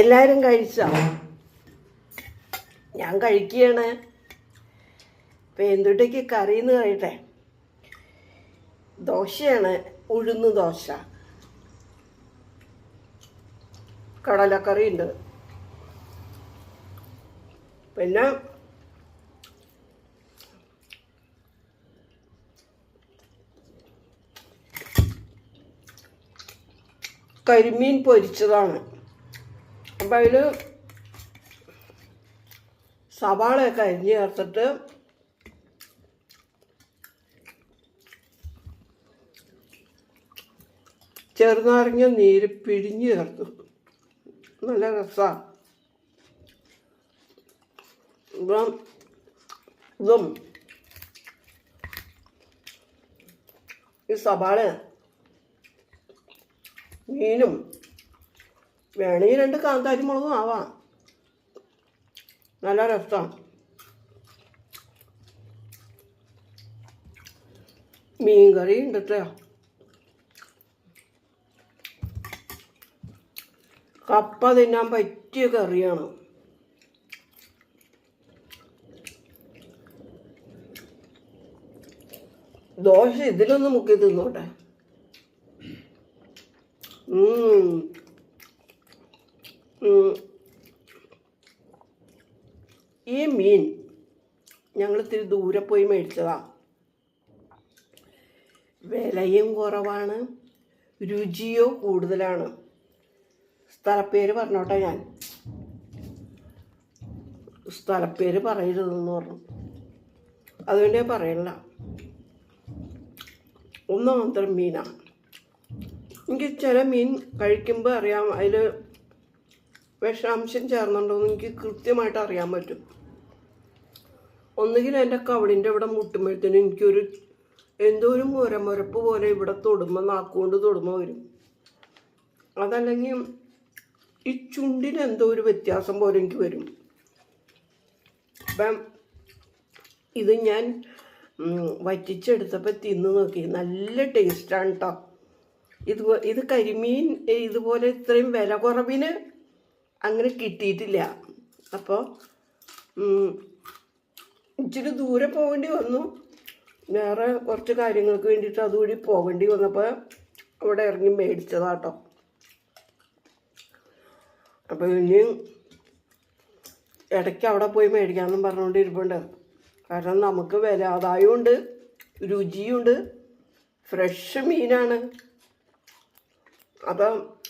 എല്ലാവരും കഴിച്ചോ? ഞാൻ കഴിക്കുകയാണ് ഇപ്പം എന്തുട്ടേക്ക് കറിയെന്ന് കഴിയട്ടെ ദോശയാണ് ഉഴുന്ന് ദോശ. കടലക്കറി ഉണ്ട് പിന്നെ കരിമീൻ പൊരിച്ചതാണ്. അപ്പം അതിൽ സവാളയൊക്കെ അരിഞ്ഞ് ചേർത്തിട്ട് ചെറുനാരങ്ങ നീര് പിഴിഞ്ഞ് ചേർത്തു. നല്ല രസമാണ് ഇപ്പം ഇതും ഈ സവാള മീനും വേണമെങ്കിൽ രണ്ട് കാന്താരി മുളകും ആവാം. നല്ല രസമാണ് മീൻ കറി ഉണ്ട് കേട്ടോ കപ്പ തിന്നാൻ പറ്റിയ കറിയാണ്. ദോശ ഇതിലൊന്ന് മുക്കി തിന്നോട്ടെ. ഈ മീൻ ഞങ്ങൾ ഇത്തിരി ദൂരെ പോയി മേടിച്ചതാ. വിലയും കുറവാണ് രുചിയോ കൂടുതലാണ്. സ്ഥലപ്പേര് പറഞ്ഞോട്ടെ ഞാൻ. സ്ഥലപ്പേര് പറയരുതെന്ന് പറഞ്ഞു. അതുകൊണ്ട് ഞാൻ പറയണില്ല ഒന്നാമത്തെ മീനാണ് എനിക്ക് ചില മീൻ കഴിക്കുമ്പോൾ അറിയാം അതിൽ വിഷാംശം ചേർന്നുണ്ടോയെന്ന് എനിക്ക് കൃത്യമായിട്ട് അറിയാൻ പറ്റും. ഒന്നുകിൽ എന്റെ കവളിന്റെ ഇവിടെ മുട്ടുമ്പോഴത്തേനും എനിക്കൊരു എന്തോ ഒരു മുരമുരപ്പ് പോലെ ഇവിടെ തൊടുമ്പോൾ നാക്കുകൊണ്ട് തൊടുമ്പോൾ വരും. അതല്ലെങ്കിൽ ഈ ചുണ്ടിന് എന്തോ ഒരു വ്യത്യാസം പോലെ എനിക്ക് വരും. അപ്പം ഇത് ഞാൻ വറ്റിച്ചെടുത്തപ്പോൾ തിന്ന് നോക്കി. നല്ല ടേസ്റ്റാണ് കേട്ടോ ഇത് ഇത് കരിമീൻ ഇതുപോലെ ഇത്രയും വില കുറവിന് അങ്ങനെ കിട്ടിയിട്ടില്ല. അപ്പോൾ ഇച്ചിരി ദൂരെ പോകേണ്ടി വന്നു. വേറെ കുറച്ച് കാര്യങ്ങൾക്ക് വേണ്ടിയിട്ട് അതുകൂടി പോകേണ്ടി വന്നപ്പോൾ അവിടെ ഇറങ്ങി മേടിച്ചതാട്ടോ അപ്പോൾ ഇനി ഇടയ്ക്ക് അവിടെ പോയി മേടിക്കാമെന്നും പറഞ്ഞുകൊണ്ട് ഇരിപ്പുണ്ട്. കാരണം നമുക്ക് വില ആദായമുണ്ട് രുചിയുണ്ട് ഫ്രഷ് മീനാണ്. അപ്പം